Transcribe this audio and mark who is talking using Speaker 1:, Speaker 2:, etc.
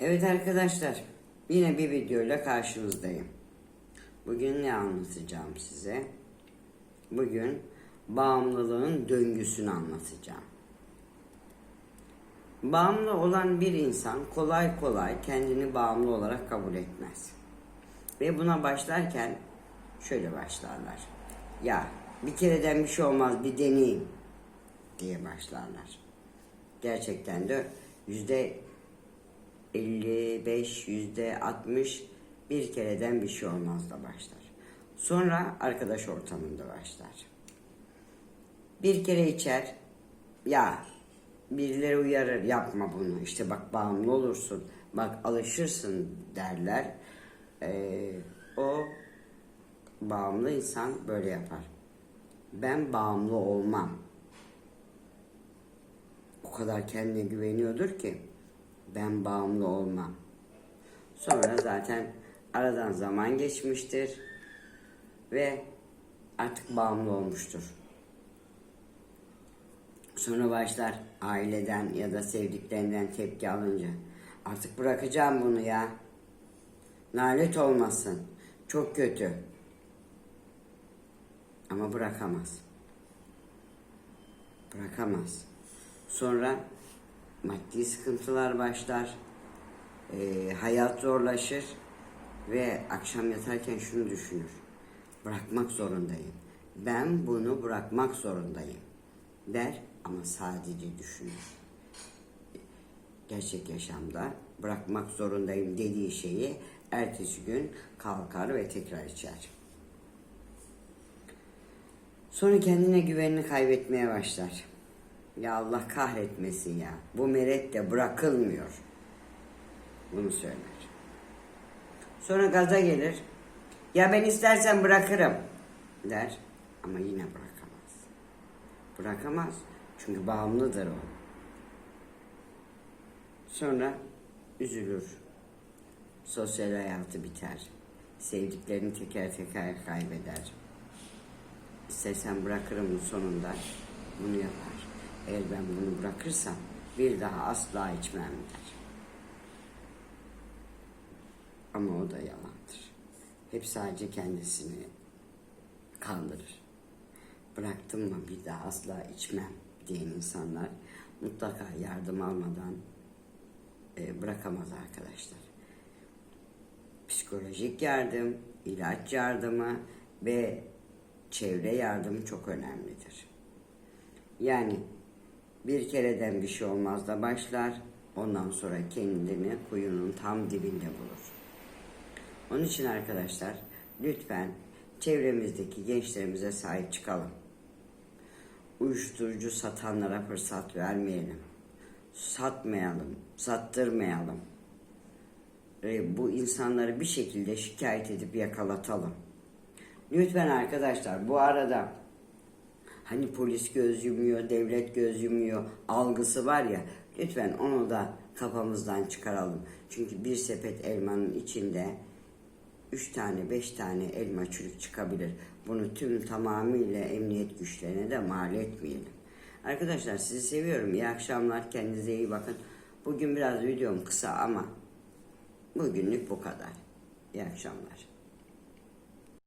Speaker 1: Evet arkadaşlar, yine bir videoyla karşınızdayım. Bugün ne anlatacağım size? Bugün bağımlılığın döngüsünü anlatacağım. Bağımlı olan bir insan kolay kolay kendini bağımlı olarak kabul etmez. Ve buna başlarken şöyle başlarlar. Ya bir kereden bir şey olmaz bir deneyeyim diye başlarlar. Gerçekten de yüzde 55, yüzde 60 bir kereden bir şey olmaz da başlar. Sonra arkadaş ortamında başlar. Bir kere içer, ya birileri uyarır yapma bunu işte bak bağımlı olursun, bak alışırsın derler. Ee, o bağımlı insan böyle yapar. Ben bağımlı olmam. O kadar kendine güveniyordur ki ben bağımlı olmam. Sonra zaten aradan zaman geçmiştir ve artık bağımlı olmuştur. Sonra başlar aileden ya da sevdiklerinden tepki alınca. Artık bırakacağım bunu ya. Nalet olmasın. Çok kötü. Ama bırakamaz. Bırakamaz. Sonra maddi sıkıntılar başlar. Ee, hayat zorlaşır. Ve akşam yatarken şunu düşünür. Bırakmak zorundayım. Ben bunu bırakmak zorundayım. Der ama sadece düşünür. Gerçek yaşamda bırakmak zorundayım dediği şeyi ertesi gün kalkar ve tekrar içer. Sonra kendine güvenini kaybetmeye başlar. Ya Allah kahretmesin ya. Bu meret de bırakılmıyor. Bunu söyler. Sonra gaza gelir. Ya ben istersen bırakırım der. Ama yine bırakamaz. Bırakamaz. Çünkü bağımlıdır o. Sonra üzülür. Sosyal hayatı biter. Sevdiklerini teker teker kaybeder. İstersen bırakırım sonunda bunu yapar. Eğer ben bunu bırakırsam bir daha asla içmem der. Ama o da yalandır. Hep sadece kendisini kandırır. Bıraktım mı bir daha asla içmem diyen insanlar mutlaka yardım almadan e, bırakamaz arkadaşlar. Psikolojik yardım, ilaç yardımı ve çevre yardımı çok önemlidir. Yani bir kereden bir şey olmaz da başlar, ondan sonra kendini kuyunun tam dibinde bulur. Onun için arkadaşlar lütfen çevremizdeki gençlerimize sahip çıkalım. Uyuşturucu satanlara fırsat vermeyelim. Satmayalım, sattırmayalım. E, bu insanları bir şekilde şikayet edip yakalatalım. Lütfen arkadaşlar bu arada hani polis göz yumuyor, devlet göz yumuyor algısı var ya lütfen onu da kafamızdan çıkaralım. Çünkü bir sepet elmanın içinde üç tane beş tane elma çürük çıkabilir. Bunu tüm tamamıyla emniyet güçlerine de mal etmeyelim. Arkadaşlar sizi seviyorum. İyi akşamlar. Kendinize iyi bakın. Bugün biraz videom kısa ama bugünlük bu kadar. İyi akşamlar.